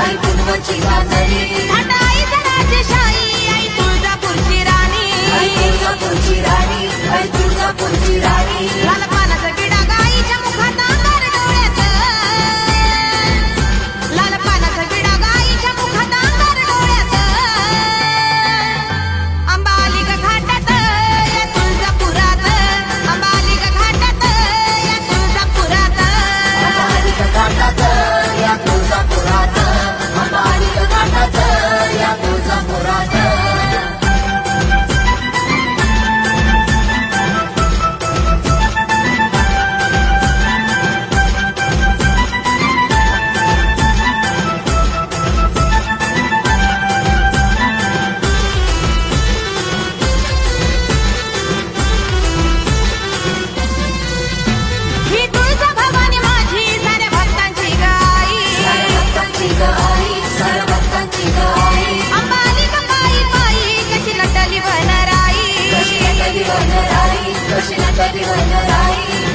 आई पूर्वची गाजली आता तुळजापूरची राणी. आई तुळजापूरची राणी आई तुळजापूरची राणी. दक्षिण कधी